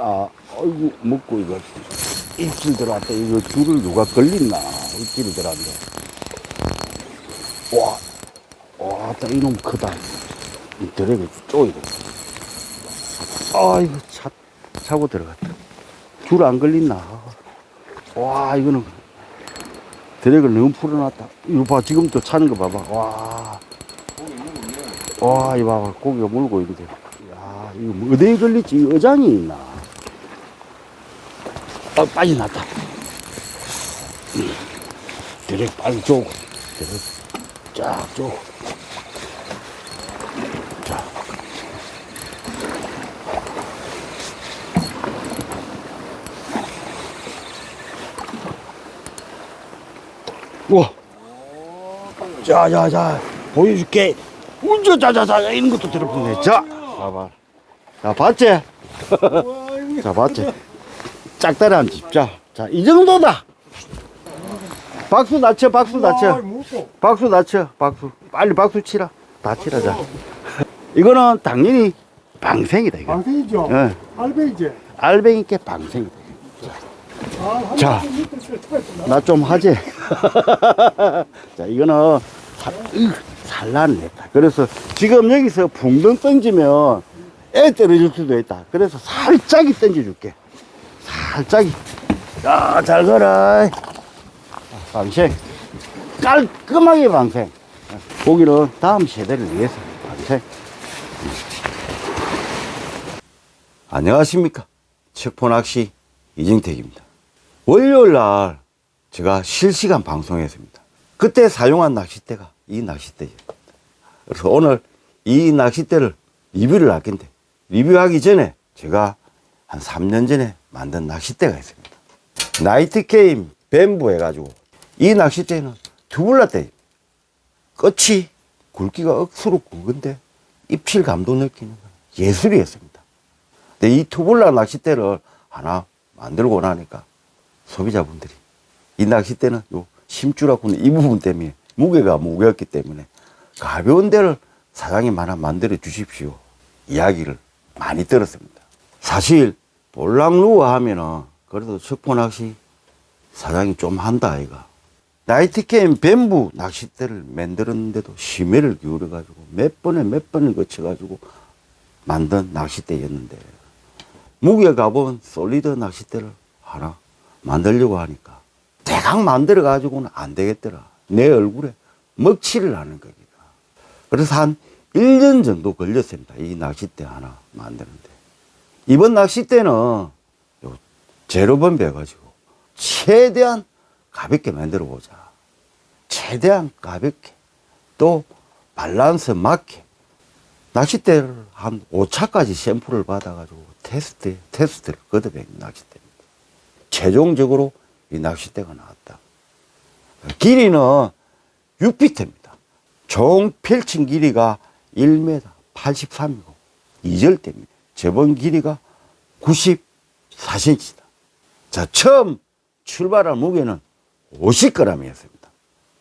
아, 아이고, 먹고 이거 입질 들어왔다. 이거 줄을 누가 걸렸나? 입질이 들어왔네. 와, 와, 딱 이놈 크다. 이 드래그 쪼이고. 아이고, 차, 차고 들어갔다. 줄 안 걸렸나? 와, 이거는 드래그를 너무 풀어놨다. 이거 봐, 지금 또 차는 거 봐봐. 와. 와, 이거 봐봐. 고기가 물고 있는데. 야, 이거 뭐 어디에 걸렸지? 이 어장이 있나? 아, 빠져났다. 음. 드랙 빨리 쪼고. 드랙 쫙 쪼고. 자. 우와. 자, 자, 자. 보여줄게. 운전 자자자 이런 것도 들어보네. 자, 봐봐. 자, 봤지? 자, 봤지? 짝다리 한 집. 자, 자, 이 정도다. 박수 낮춰, 박수 낮춰. 박수 낮춰, 박수. 빨리 박수 치라. 다 치라, 자. 이거는 당연히 방생이다, 이거. 방생이죠? 예. 알베이지? 알뱅이께 방생이다. 아, 자. 나 좀 하지. 자, 이거는 사, 으, 산란냈다. 그래서 지금 여기서 붕덩 던지면 애 떨어질 수도 있다. 그래서 살짝이 던져줄게. 살짝이. 자, 잘 걸어. 방생. 깔끔하게 방생. 고기는 다음 세대를 위해서 방생. 안녕하십니까. 척포낚시 이정택입니다. 월요일 날 제가 실시간 방송했습니다. 그때 사용한 낚싯대가 이 낚싯대였습니다. 그래서 오늘 이 낚싯대를 리뷰를 할 건데 리뷰하기 전에 제가 한 3년 전에 만든 낚싯대가 있습니다. 나이트 게임 뱀부 해가지고 이 낚싯대는 두블라대 끝이 굵기가 억수로 굵은데 입질감도 느끼는 건 예술이었습니다. 근데 이 투블라 낚싯대를 하나 만들고 나니까 소비자분들이 이 낚싯대는 요 심줄하고는 이 부분 때문에 무게가 무거웠기 때문에 가벼운 데를 사장님 하나 만들어 주십시오. 이야기를 많이 들었습니다. 사실 볼랑루어 하면은 그래도 척포낚시 사장이 좀 한다 아이가. 나이트캠 뱀부 낚싯대를 만들었는데도 심혈을 기울여가지고 몇 번에 몇 번을 거쳐가지고 만든 낚싯대였는데 무게 가본 솔리드 낚싯대를 하나 만들려고 하니까 대강 만들어 가지고는 안 되겠더라. 내 얼굴에 먹칠을 하는 겁니다. 그래서 한 1년 정도 걸렸습니다. 이 낚싯대 하나 만드는데. 이번 낚싯대는 요 제로번 배가지고 최대한 가볍게 만들어 보자. 최대한 가볍게 또 밸런스 맞게 낚싯대를 한 5차까지 샘플을 받아가지고 테스트, 테스트를 걷어낸 낚싯대입니다. 최종적으로 이 낚싯대가 나왔다. 길이는 6피트입니다. 총 펼친 길이가 1m 83이고 2절대입니다. 저번 길이가 94cm다. 자, 처음 출발한 무게는 50g이었습니다.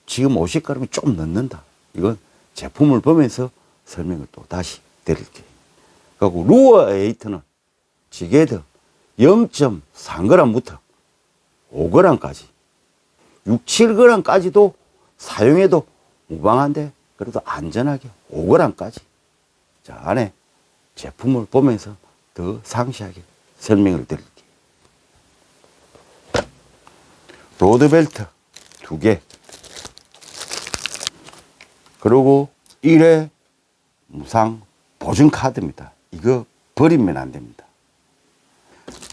지금 50g이 좀 넘는다. 이건 제품을 보면서 설명을 또 다시 드릴게요. 그리고 루어 에이트는 지게드 0.3g부터 5g까지 6, 7g까지도 사용해도 무방한데 그래도 안전하게 5g까지 자 안에 제품을 보면서 더 상세하게 설명을 드릴게요. 로드벨트 두 개. 그리고 1회 무상 보증 카드입니다. 이거 버리면 안 됩니다.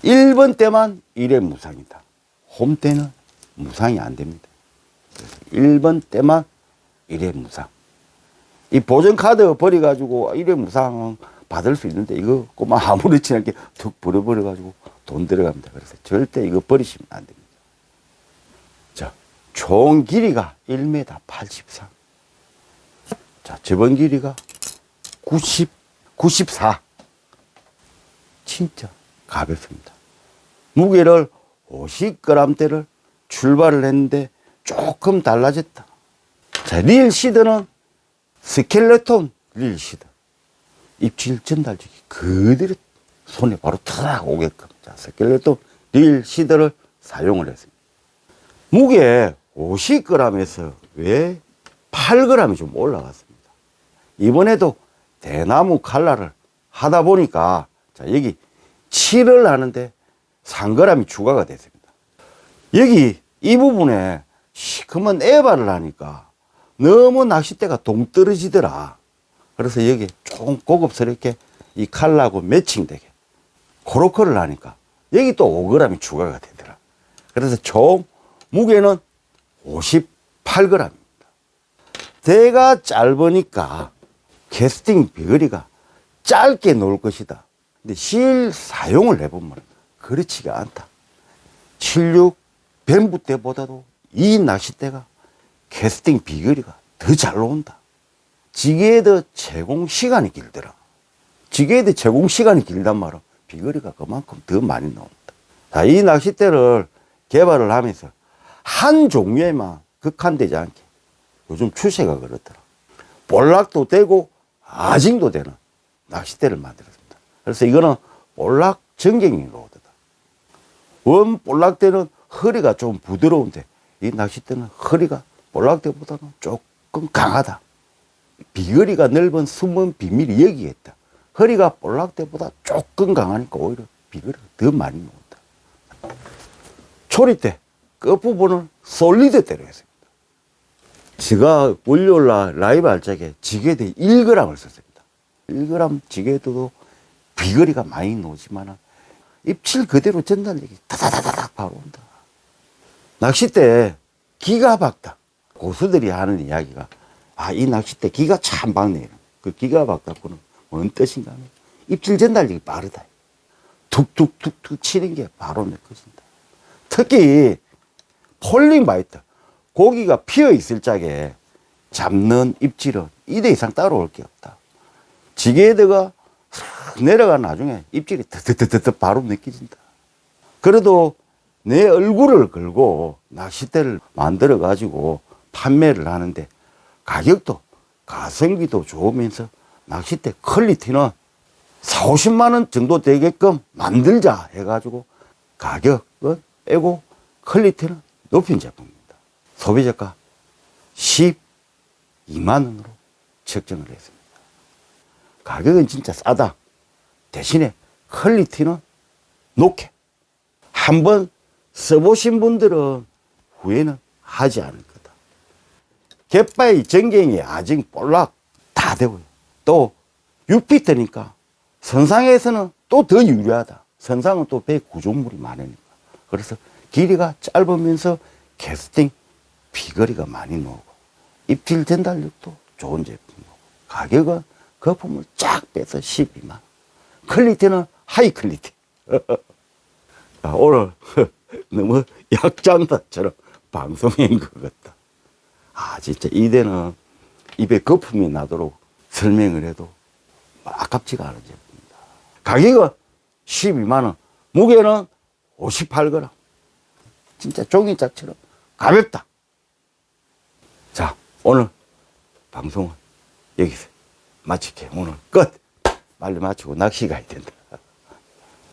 1번 때만 1회 무상이다. 홈 때는 무상이 안 됩니다. 그래서 1번 때만 1회 무상. 이 보증 카드 버려가지고 1회 무상 받을 수 있는데 이거 꼬마 아무렇지 않게 툭 버려버려가지고 돈 들어갑니다. 그래서 절대 이거 버리시면 안 됩니다. 자, 총 길이가 1m 83. 자, 저번 길이가 90, 94. 진짜 가볍습니다. 무게를 50g대를 출발을 했는데 조금 달라졌다. 자, 릴 시드는 스켈레톤 릴 시드. 입질 전달직이 그대로 손에 바로 탁 오게끔. 자, 스켈레톤 릴 시드를 사용을 했습니다. 무게 50g에서 왜 8g이 좀 올라갔습니다. 이번에도 대나무 칼날을 하다 보니까 자, 여기 칠을 하는데 3g이 추가가 됐습니다. 여기 이 부분에 시커먼 에바를 하니까 너무 낚싯대가 동떨어지더라. 그래서 여기 조금 고급스럽게 이 칼라하고 매칭되게 코로크를 하니까 여기 또 5g이 추가가 되더라. 그래서 총 무게는 58g입니다. 대가 짧으니까 캐스팅 비거리가 짧게 놓을 것이다. 근데 실 사용을 해보면 그렇지가 않다. 76 뱀부 때보다도 이 낚싯대가 캐스팅 비거리가 더 잘 나온다. 지게에도 제공 시간이 길더라. 지게에도 제공 시간이 길단 말은 비거리가 그만큼 더 많이 나온다. 자, 이 낚싯대를 개발을 하면서 한 종류에만 극한되지 않게 요즘 추세가 그렇더라. 볼락도 되고 아징도 되는 낚싯대를 만들었습니다. 그래서 이거는 볼락 전갱이 로드다. 원 볼락대는 허리가 좀 부드러운데 이 낚싯대는 허리가 볼락대보다는 조금 강하다. 비거리가 넓은 숨은 비밀이 여기에 있다. 허리가 볼락대보다 조금 강하니까 오히려 비거리가 더 많이 나온다. 초리대 끝부분을 솔리드 대로 했습니다. 제가 월요일 날 라이브 할 적에 지게대 1g을 썼습니다. 1g 지게대도 비거리가 많이 나오지만 입질 그대로 전달력이 다다다다닥 바로 온다. 낚싯대 기가 박다. 고수들이 하는 이야기가 아, 이 낚싯대 기가 참 박네. 그 기가 박다고는 뭔 뜻인가 하면 입질 전달력이 빠르다. 툭툭툭툭 치는 게 바로 느껴진다. 특히 폴링 바이트 고기가 피어 있을 적에 잡는 입질은 2대 이상 따라올 게 없다. 지게에다가 싹 내려간 나중에 입질이 드드드드 바로 느껴진다. 그래도 내 얼굴을 걸고 낚싯대를 만들어 가지고 판매를 하는데 가격도 가성비도 좋으면서 낚싯대 퀄리티는 4, 50만 원 정도 되게끔 만들자 해가지고 가격은 빼고 퀄리티는 높인 제품입니다. 소비자가 12만 원으로 책정을 했습니다. 가격은 진짜 싸다. 대신에 퀄리티는 높게. 한번 써보신 분들은 후회는 하지 않을. 갯바위 전갱이 아직 볼락 다 되고요. 또 6피트니까 선상에서는 또 더 유리하다. 선상은 또 배 구조물이 많으니까. 그래서 길이가 짧으면서 캐스팅 비거리가 많이 나오고 입질 전달력도 좋은 제품이고 가격은 거품을 쫙 빼서 12만 원. 퀄리티는 하이 퀄리티. 아, 오늘 너무 약장단처럼 방송인 것 같다. 아, 진짜 이대는 입에 거품이 나도록 설명을 해도 아깝지가 않은 제품입니다. 가격은 12만원, 무게는 58g. 진짜 종이짝처럼 가볍다. 자, 오늘 방송은 여기서 마칠게. 오늘 끝. 빨리 마치고 낚시 가야 된다.